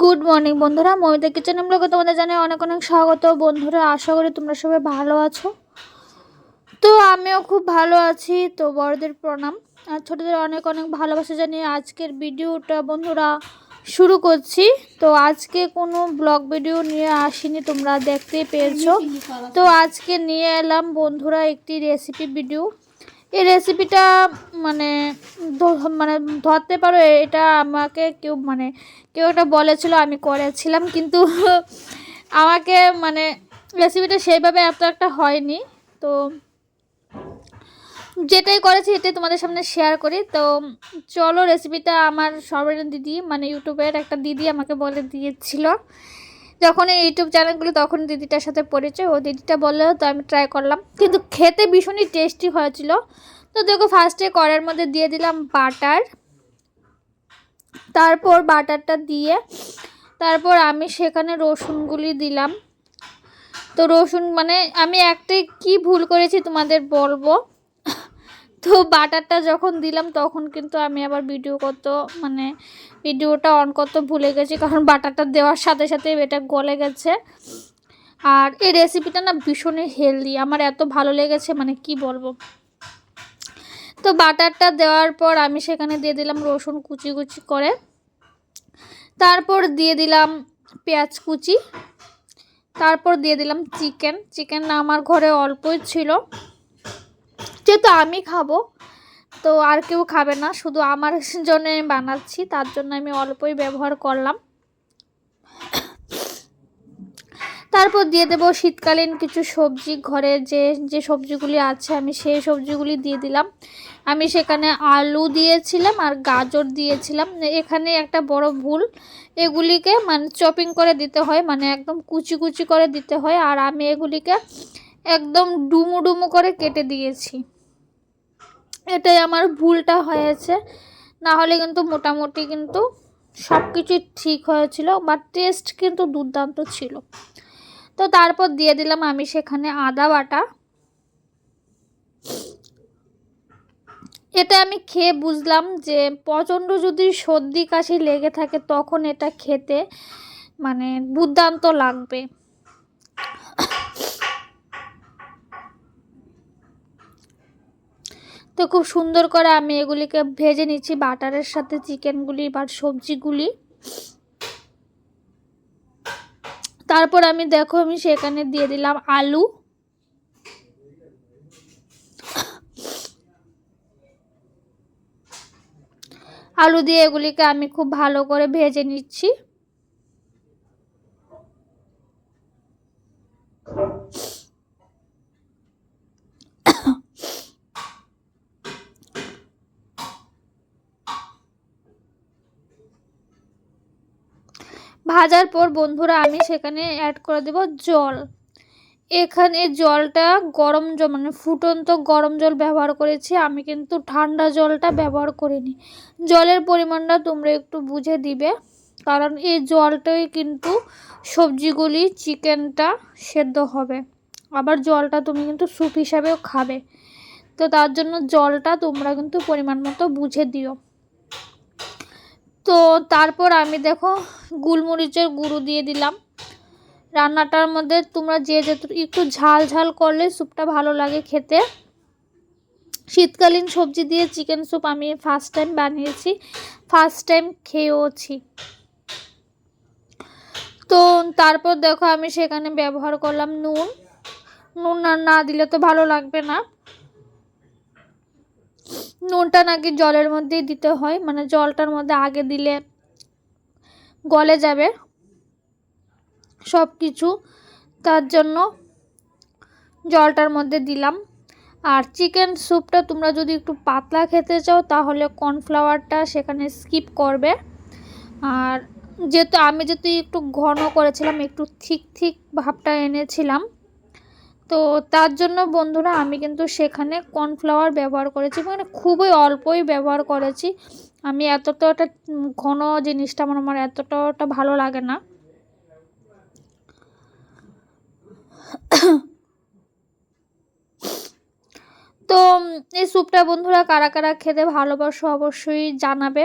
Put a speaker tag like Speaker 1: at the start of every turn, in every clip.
Speaker 1: Good morning বন্ধুরা Momita kitchen ব্লগে তোমাদের জানাই অনেক অনেক স্বাগত। বন্ধুরা, আশা করি তোমরা সবাই ভালো আছো। তো আমিও খুব ভালো আছি, তো বড়দের প্রণাম। আর ছোটোদের অনেক অনেক ভালোবাসা জানিয়ে আজকের ভিডিওটা বন্ধুরা শুরু করছি। তো আজকে কোনো ব্লগ ভিডিও নিয়ে আসিনি, তোমরা দেখতেই পেয়েছ। তো আজকে নিয়ে এলাম বন্ধুরা একটি রেসিপি ভিডিও। এই রেসিপিটা মানে মানে ধরতে পারো, এটা আমাকে কেউ মানে কেউ একটা বলেছিল, আমি করেছিলাম, কিন্তু আমাকে মানে রেসিপিটা সেইভাবে এত একটা হয়নি। তো যেটাই করেছি, এটাই তোমাদের সামনে শেয়ার করি। তো চলো রেসিপিটা আমার সর্বজন দিদি মানে ইউটিউবের একটা দিদি আমাকে বলে দিয়েছিল। যখন এই ইউটিউব চ্যানেলগুলো তখন দিদিটার সাথে পরিচয়, ও দিদিটা বলল, তো আমি ট্রাই করলাম। কিন্তু খেতে ভীষণই টেস্টি হয়েছিল। তো দেখো ফার্স্টে কড়ার মধ্যে দিয়ে দিলাম বাটার তারপর বাটারটা দিয়ে, তারপর আমি সেখানে রসুনগুলি দিলাম। তো রসুন মানে আমি একটাই কি ভুল করেছি তোমাদের বলব? তো বাটারটা যখন দিলাম, তখন কিন্তু আমি আবার ভিডিও করতে মানে ভিডিওটা অন করতে ভুলে গেছি, কারণ বাটারটা দেওয়ার সাথে সাথে এটা গলে গেছে। আর এই রেসিপিটা না ভীষণই হেলদি আমার এত ভালো লেগেছে মানে কি বলব? তো বাটারটা দেওয়ার পর আমি সেখানে দিয়ে দিলাম রসুন কুচি কুচি করে। তারপর দিয়ে দিলাম পেঁয়াজ কুচি। তারপর দিয়ে দিলাম চিকেন। চিকেন আমার ঘরে অল্পই ছিল। যেহেতু আমি খাব, তো আর কেউ খাবে না। শুধু আমার জন্য আমি বানাচ্ছি, তার জন্য আমি অল্পই ব্যবহার করলাম। তারপর দিয়ে দেবো শীতকালীন কিছু সবজি। ঘরে যে যে সবজিগুলি আছে, আমি সেই সবজিগুলি দিয়ে দিলাম। আমি সেখানে আলু দিয়েছিলাম আর গাজর দিয়েছিলাম। এখানে একটা বড় ভুল, এগুলিকে মানে চপিং করে দিতে হয় মানে একদম কুচি কুচি করে দিতে হয়। আর আমি এগুলিকে একদম ডুমু ডুমু করে কেটে দিয়েছি। এটাই আমার ভুলটা হয়েছে। না হলে কিন্তু মোটামুটি কিন্তু সব কিছুই ঠিক হয়েছিল বা টেস্ট কিন্তু দুর্দান্ত ছিল। তো তারপর দিয়ে দিলাম আমি সেখানে আদা বাটা। এটা আমি খেয়ে বুঝলাম যে প্রচণ্ড যদি সর্দি কাশি লেগে থাকে তখন এটা খেতে মানে দুর্দান্ত লাগবে। তো খুব সুন্দর করে আমি এগুলিকে ভেজে নিচ্ছি, বাটারের সাথে চিকেনগুলি বা সবজিগুলি। তারপর আমি দেখো, আমি সেখানে দিয়ে দিলাম আলু। আলু দিয়ে এগুলিকে আমি খুব ভালো করে ভেজে নিচ্ছি। ভাজার পর বন্ধুরা আমি সেখানে অ্যাড করে দেব জল। এখানে জলটা গরম জল মানে ফুটন্ত গরম জল ব্যবহার করেছি। আমি কিন্তু ঠান্ডা জলটা ব্যবহার করিনি। জলের পরিমাণটা তোমরা একটু বুঝে দিবে। কারণ এই জলটাই কিন্তু সবজিগুলি, চিকেনটা সেদ্ধ হবে। আবার জলটা তুমি কিন্তু স্যুপ হিসাবেও খাবে। তো তার জন্য জলটা তোমরা কিন্তু পরিমাণ মতো বুঝে দিও। তো তারপর আমি দেখো গুলমরিচের গুঁড়ো দিয়ে দিলাম। রান্নাটার মধ্যে তোমরা যে যত, একটু ঝাল ঝাল করলে স্যুপটা ভালো লাগে খেতে। শীতকালীন সবজি দিয়ে চিকেন স্যুপ আমি ফার্স্ট টাইম বানিয়েছি ফার্স্ট টাইম খেয়েওছি। তো তারপর দেখো আমি সেখানে ব্যবহার করলাম নুন। নুন না দিলে তো ভালো লাগবে না। নুনটা নাকি জলের মধ্যেই দিতে হয় মানে জলটার মধ্যে আগে দিলে গলে যাবে সব কিছু তার জন্য জলটার মধ্যে দিলাম। আর চিকেন স্যুপটা তোমরা যদি একটু পাতলা খেতে চাও, তাহলে কর্নফ্লাওয়ারটা সেখানে স্কিপ করবে। আর যেহেতু আমি যেহেতু একটু ঘন করেছিলাম, একটু থিক থিক ভাবটা এনেছিলাম তো তার জন্য বন্ধুরা আমি কিন্তু সেখানে কর্নফ্লাওয়ার ব্যবহার করেছি মানে খুবই অল্পই ব্যবহার করেছি। আমি এতটা একটা ঘন জিনিসটা আমার আমার এতটা ভালো লাগে না। তো এই স্যুপটা বন্ধুরা কারা কারা খেতে ভালোবাসো অবশ্যই জানাবে।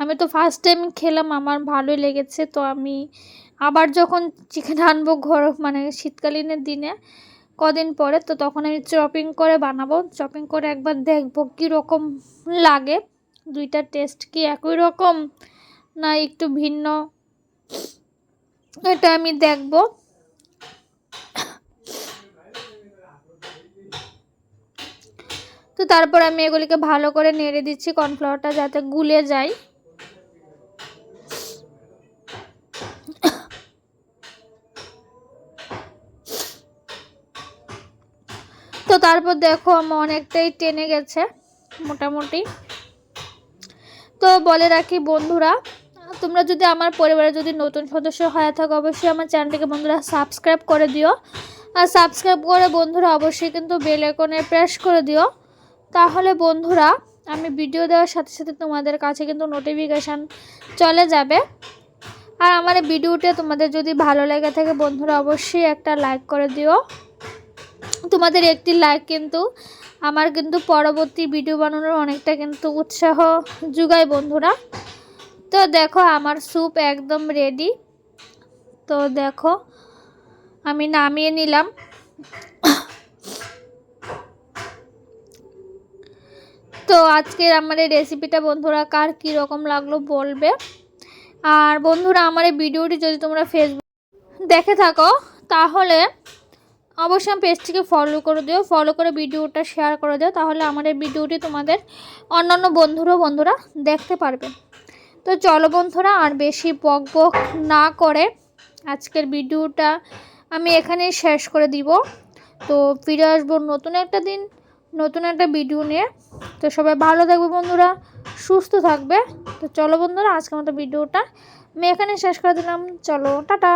Speaker 1: আমি তো ফার্স্ট টাইম খেলাম, আমার ভালোই লেগেছে, তো আমি আবার যখন চিকেন আনব ঘর মানে শীতকালীনের দিনে, কদিন পরে, তো তখন আমি চপিং করে বানাবো। চপিং করে একবার দেখব কীরকম লাগে। দুইটা টেস্ট কি একই রকম, না একটু ভিন্ন, এটা আমি দেখব। তো তারপর আমি এগুলিকে ভালো করে নেড়ে দিচ্ছি, কর্নফ্লাওয়ারটা যাতে গুলে যায়। তারপর দেখো আমার অনেকটাই টেনে গেছে, মোটামুটি। তো বলে রাখি বন্ধুরা, তোমরা যদি আমার পরিবারে যদি নতুন সদস্য হয়ে থাকো, অবশ্যই আমার চ্যানেলটিকে বন্ধুরা সাবস্ক্রাইব করে দিও। আর সাবস্ক্রাইব করে বন্ধুরা অবশ্যই কিন্তু বেল আইকনে প্রেস করে দিও। তাহলে বন্ধুরা, আমি ভিডিও দেওয়ার সাথে সাথে তোমাদের কাছে কিন্তু নোটিফিকেশান চলে যাবে। আর আমার ভিডিওটা তোমাদের যদি ভালো লেগে থাকে বন্ধুরা, অবশ্যই একটা লাইক করে দিও। তোমাদের একটি লাইক কিন্তু, আমার কিন্তু পরবর্তী ভিডিও বানানোর অনেকটা কিন্তু উৎসাহ যোগায় বন্ধুরা। তো দেখো, আমার স্যুপ একদম রেডি তো দেখো, আমি নামিয়ে নিলাম। তো আজকের আমার এই রেসিপিটা বন্ধুরা কার কী রকম লাগল বলবে। আর বন্ধুরা, আমার এই ভিডিওটি যদি তোমরা ফেসবুক দেখে থাকো, তাহলে অবশ্যই আমি পেজটিকে ফলো করে দিও ফলো করে ভিডিওটা শেয়ার করে দিও, তাহলে আমাদের ভিডিওটি তোমাদের অন্যান্য বন্ধুরও বন্ধুরা দেখতে পারবে। তো চলো বন্ধুরা, আর বেশি বক বক না করে আজকের ভিডিওটা আমি এখানেই শেষ করে দিব। তো ফিরে আসব নতুন একটা দিন, নতুন একটা ভিডিও নিয়ে। তো সবাই ভালো থাকবে বন্ধুরা, সুস্থ থাকবে। তো চলো বন্ধুরা, আজকের মতো ভিডিওটা আমি এখানে শেষ করে দিলাম। চলো, টাটা!